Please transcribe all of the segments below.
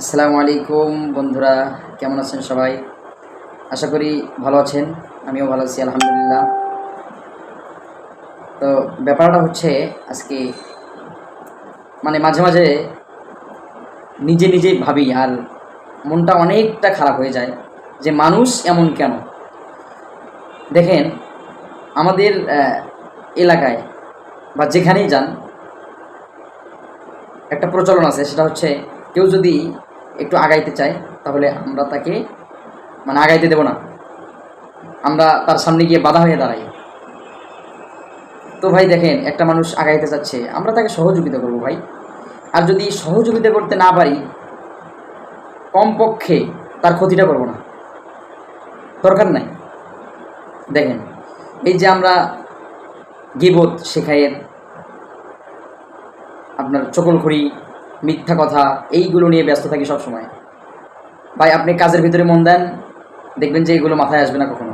আসসালামু আলাইকুম বন্ধুরা, কেমন আছেন সবাই? আশা করি ভালো আছেন, আমিও ভালো আছি, আলহামদুলিল্লাহ। তো ব্যাপারটা হচ্ছে আজকে মানে মাঝে মাঝে নিজে নিজেই ভাবি আর মনটা অনেকটা খারাপ হয়ে যায় যে মানুষ এমন কেন? দেখেন, আমাদের এলাকায় বা যেখানেই যান, একটা প্রচলন আছে, সেটা হচ্ছে কেউ যদি একটু আগাইতে চায়, তাহলে আমরা তাকে মানে আগাইতে দেব না। আমরা তার সামনে গিয়ে বাধা হয়ে দাঁড়াই। তো ভাই দেখেন, একটা মানুষ আগাইতে চাচ্ছে, আমরা তাকে সহযোগিতা করব ভাই। আর যদি সহযোগিতা করতে না পারি, কমপক্ষে তার ক্ষতিটা করব না। দরকার নাই। দেখেন, এই যে আমরা গিবত শেখায়ের আপনার চকলখড়ি মিথ্যা কথা, এইগুলো নিয়ে ব্যস্ত থাকি সব সময় ভাই, আপনি কাজের ভিতরে মন দেন, দেখবেন যে এগুলো মাথায় আসবে না কখনো।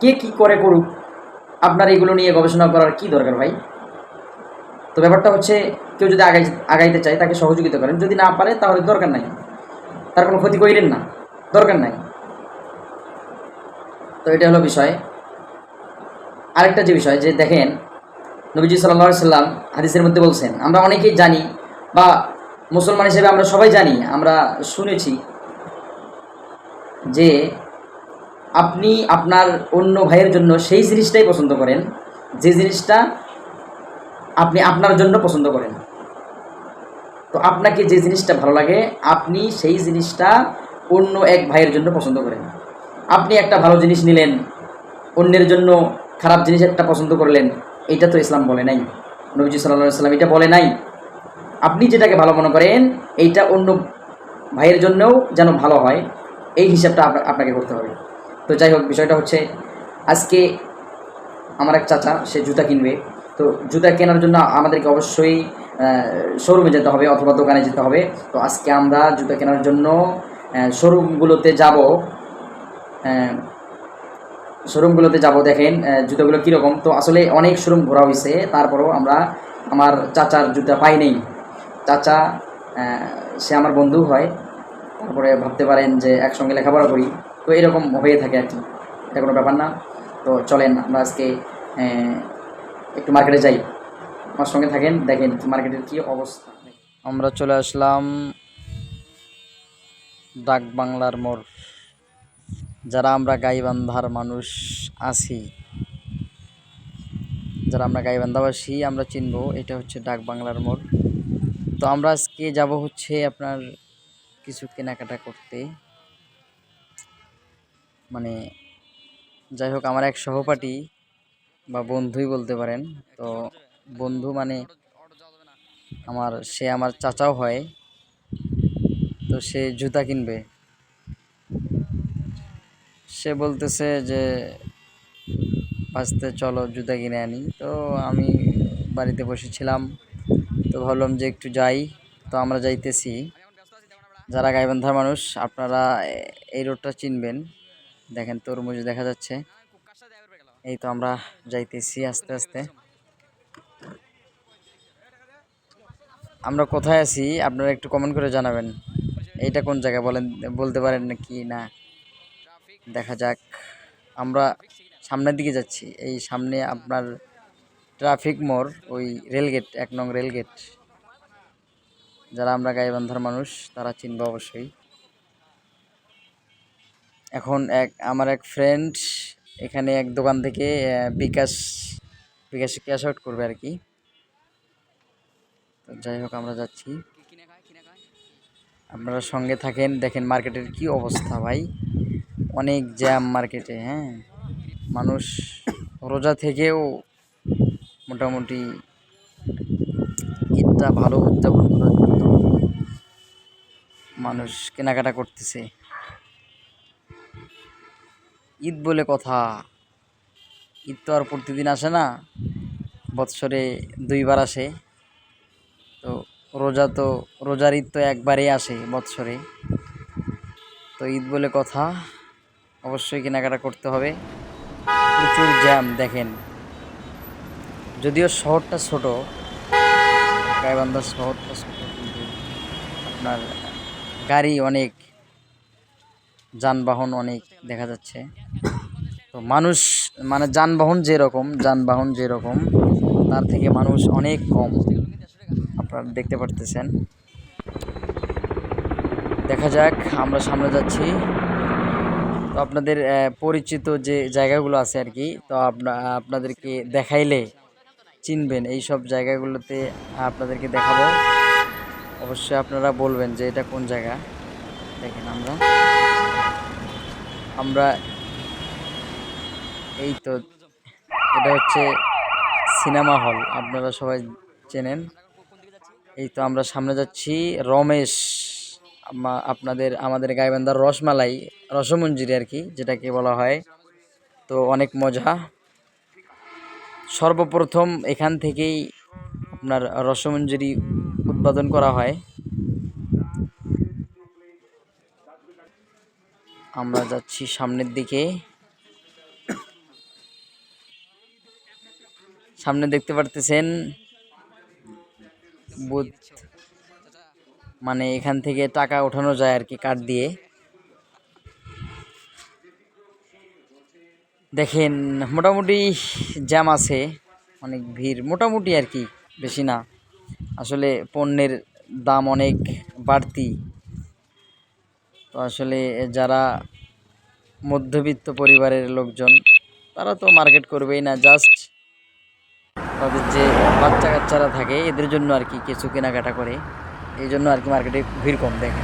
কে কি করে করুক, আপনার এগুলো নিয়ে গবেষণা করার কি দরকার ভাই? তো ব্যাপারটা হচ্ছে, কেউ যদি আগাই, আগাইতে চায়, তাকে সহযোগিতা করেন। যদি না পারে, তাহলে দরকার নাই। তার কোনো ক্ষতি করিলেন না, দরকার নাই। তো এটা হলো বিষয়। আরেকটা যে বিষয়, যে দেখেন, নবীজি সাল্লা সাল্লাম হাদিসের মধ্যে বলছেন, আমরা অনেকেই জানি বা মুসলমান হিসেবে আমরা সবাই জানি, আমরা শুনেছি যে আপনি আপনার অন্য ভাইয়ের জন্য সেই জিনিসটাই পছন্দ করেন, যে জিনিসটা আপনি আপনার জন্য পছন্দ করেন। তো আপনাকে যে জিনিসটা ভালো লাগে, আপনি সেই জিনিসটা অন্য এক ভাইয়ের জন্য পছন্দ করেন। আপনি একটা ভালো জিনিস নিলেন, অন্যের জন্য খারাপ জিনিস একটা পছন্দ করলেন, এটা তো ইসলাম বলে নাই। নবীজি সাল্লাহ সাল্লাম এটা বলে নাই। আপনি যেটাকে ভালো মনে করেন, এইটা অন্য ভাইয়ের জন্যও যেন ভালো হয়, এই হিসাবটা আপনা- আপনাকে করতে হবে। তো যাই হোক, বিষয়টা হচ্ছে, আজকে আমার এক চাচা, সে জুতা কিনবে। তো জুতা কেনার জন্য আমাদেরকে অবশ্যই শোরুমে যেতে হবে অথবা দোকানে যেতে হবে। তো আজকে আমরা জুতা কেনার জন্য শোরুমগুলোতে যাব। শোরুমগুলোতে যাব, দেখেন জুতাগুলো কীরকম। তো আসলে অনেক শোরুম ঘোরা হয়েছে তারপরেও আমরা আমার চাচার জুতা পাই নেই। চাচা সে আমার বন্ধু হয়। তারপরে ভাবতে পারেন যে একসঙ্গে লেখাপড়া করি। তো এরকম হয়ে থাকে আর কি। এটা কোনো ব্যাপার না। তো চলেন, আমরা আজকে একটু মার্কেটে যাই। আমার সঙ্গে থাকেন, দেখেন মার্কেটের কী অবস্থা। আমরা চলে আসলাম ডাক বাংলার মোড়। যারা আমরা গাইবান্ধার মানুষ আছি, যারা আমরা গাইবান্ধাবাসী, আমরা চিনবো এটা হচ্ছে ডাক বাংলার মোড়। তো আমরা আজকে যাব হচ্ছে আপনার কিছু কেনাকাটা করতে। মানে যাই হোক, আমার এক সহপাঠী বা বন্ধুই বলতে পারেন। তো বন্ধু মানে আমার, সে আমার চাচাও হয়। তো সে জুতা কিনবে। সে বলতেছে যে বাঁচতে চলো জুতা কিনে আনি। তো আমি বাড়িতে বসেছিলাম। তো ভাবলাম যে একটু যাই। তো আমরা যাইতেছি। যারা গাইবান্ধার মানুষ, আপনারা এই রোডটা চিনবেন। দেখেন তরমুজ দেখা যাচ্ছে। এই তো আমরা যাইতেছি আস্তে আস্তে। আমরা কোথায় আছি, আপনারা একটু কমেন্ট করে জানাবেন। এইটা কোন জায়গা বলেন, বলতে পারেন নাকি না। দেখা যাক। আমরা সামনের দিকে যাচ্ছি। এই সামনে আপনার ট্রাফিক মোড়, ওই রেলগেট এক নং রেলগেট যারা আমরা গাইবান্ধার মানুষ, তারা চিনবে অবশ্যই। এখন এক, আমার এক ফ্রেন্ড এখানে এক দোকান থেকে বিকাশ, বিকাশে ক্যাশ আউট করবে আর কি। তো যাই হোক, আমরা যাচ্ছি। আপনারা সঙ্গে থাকেন, দেখেন মার্কেটের কি অবস্থা ভাই। অনেক জ্যাম মার্কেটে হ্যাঁ। মানুষ রোজা থেকেও মোটামুটি ঈদটা ভালো উদযাপন করার জন্য মানুষ কেনাকাটা করতেছে। ঈদ বলে কথা। ঈদ তো আর প্রতিদিন আসে না, বৎসরে দুইবার আসে। তো রোজা তো, রোজার ঈদ তো একবারেই আসে বৎসরে। তো ঈদ বলে কথা, অবশ্যই কেনাকাটা করতে হবে। প্রচুর জ্যাম, দেখেন। যদিও শহরটা ছোট গাইবান্ধা শহরটা ছোট, কিন্তু আপনার গাড়ি অনেক, যানবাহন অনেক দেখা যাচ্ছে। তো মানুষ মানে যানবাহন যেরকম যানবাহন যেরকম, তার থেকে মানুষ অনেক কম, আপনারা দেখতে পারতেছেন। দেখা যাক, আমরা সামনে যাচ্ছি। তো আপনাদের পরিচিত যে জায়গাগুলো আছে আর কি, তো আপনা, আপনাদেরকে দেখাইলে চিনবেন এই সব জায়গাগুলোতে আপনাদেরকে দেখাবো। অবশ্যই আপনারা বলবেন যে এটা কোন জায়গা? দেখেন আমরা। আমরা এই তো এটা হচ্ছে সিনেমা হল, আপনারা সবাই চেনেন। এই তো আমরা সামনে যাচ্ছি রমেশ আপনাদের, আমাদের গাইবান্ধার রসমালাই, রসমঞ্জুরি আর কি, যেটাকে বলা হয়। তো অনেক মজা। সর্বপ্রথম এখান থেকেই আপনার রসমঞ্জুরি উৎপাদন করা হয়। আমরা যাচ্ছি সামনের দিকে। সামনে দেখতে পারতেছেন বুথ। মানে এখান থেকে টাকা ওঠানো যায় আর কি কার্ড দিয়ে। দেখেন, মোটামুটি জ্যাম আছে, অনেক ভিড়, মোটামুটি আর কি, বেশি না। আসলে পণ্যের দাম অনেক বাড়তি। তো আসলে যারা মধ্যবিত্ত পরিবারের লোকজন, তারা তো মার্কেট করবেই না, জাস্ট তাদের যে বাচ্চা কাচ্চারা থাকে, এদের জন্য আর কি কিছু কেনাকাটা করে। এই জন্য আর কি মার্কেটে ভিড় কম ভিড়।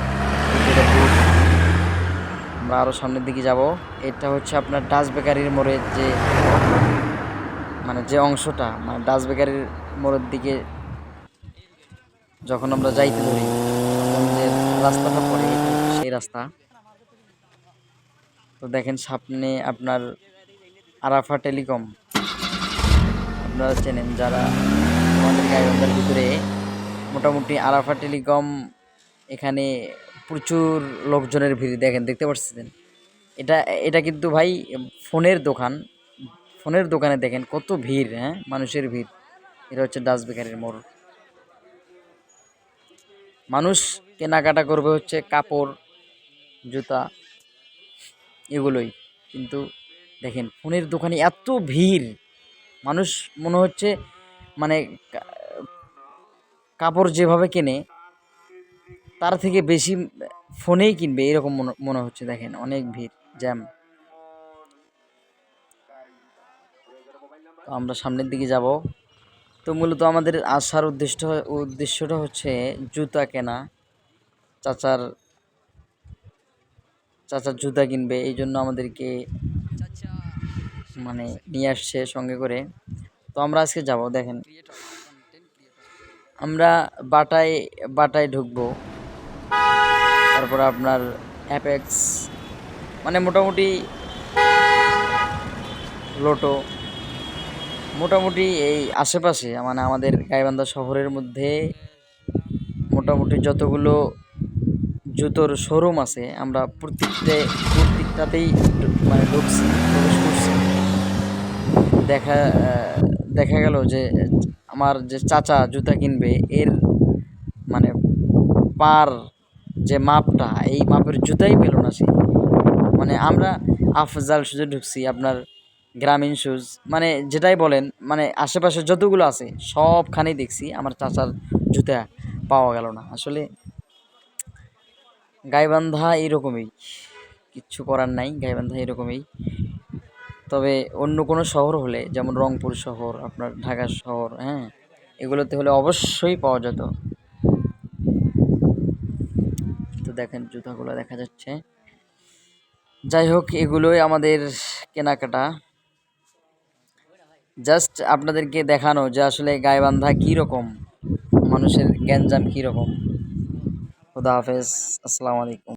আমরা আরও সামনের দিকে যাব। এটা হচ্ছে আপনার ডাস বেকারির মোড়ের যে মানে যে অংশটা মানে ডাস বেকারির মোড়ের দিকে যখন আমরা যাইতে ধরি যে রাস্তাটা পড়ে সেই রাস্তা। তো দেখেন সামনে আপনার আরাফা টেলিকম। আপনারা চেনেন যারা আমাদের গাইবান্ধার ভিতরে, মোটামুটি আরাফা টেলিকম এখানে প্রচুর লোকজনের ভিড়, দেখেন, দেখতে পাচ্ছেন এটা এটা কিন্তু ভাই ফোনের দোকান, ফোনের দোকানে দেখেন কত ভিড় হ্যাঁ? মানুষের ভিড়। এটা হচ্ছে ডাস বেকারির মোড়। মানুষ কেনাকাটা করবে হচ্ছে কাপড়, জুতা, এগুলোই। কিন্তু দেখেন, ফোনের দোকানে এত ভিড়, মানুষ মনে হচ্ছে মানে কাপড় যেভাবে কেনে তার থেকে বেশি ফোনেই কিনবে, এরকম মনে হচ্ছে দেখেন, অনেক ভিড়, জ্যাম। তো আমরা সামনের দিকে যাব। তো মূলত আমাদের আসার উদ্দেশ্য, উদ্দেশ্যটা হচ্ছে জুতা কেনা। চাচার চাচার জুতা কিনবে, এই জন্য আমাদেরকে মানে নিয়ে আসছে সঙ্গে করে। তো আমরা আজকে যাব, দেখেন। আমরা বাটায় বাটায় ঢুকবো। তারপর আপনার অ্যাপেক্স মানে মোটামুটি লোটো মোটামুটি এই আশেপাশে মানে আমাদের গাইবান্ধা শহরের মধ্যে মোটামুটি যতগুলো জুতোর শোরুম আছে, আমরা প্রত্যেকটা, প্রত্যেকটাতেই মানে ঢুকছি, প্রবেশ করছি। দেখা দেখা গেল যে আমার যে চাচা জুতা কিনবে, এর মানে পার যে মাপটা, এই মাপের জুতাই পেল না সে। মানে আমরা আফজাল শুজে ঢুকছি, আপনার গ্রামীণ শুজ মানে যেটাই বলেন মানে আশেপাশে যতগুলো আছে সবখানেই দেখছি আমার চাচার জুতা পাওয়া গেল না। আসলে গাইবান্ধা এইরকমই কিচ্ছু করার নাই, গাইবান্ধা এরকমই। তবে অন্য কোনো শহর হলে, যেমন রংপুর শহর, আপনার ঢাকা শহর হ্যাঁ এগুলোতে হলে অবশ্যই পাওয়া যেত। তো দেখেন, জুতাগুলো দেখা যাচ্ছে। যাই হোক, এগুলোই আমাদের কেনাকাটা। জাস্ট আপনাদেরকে দেখানো যে আসলে গাইবান্ধা কীরকম, মানুষের গ্যাঞ্জাম কীরকম। খুদা হাফেজ, আসসালামু আলাইকুম।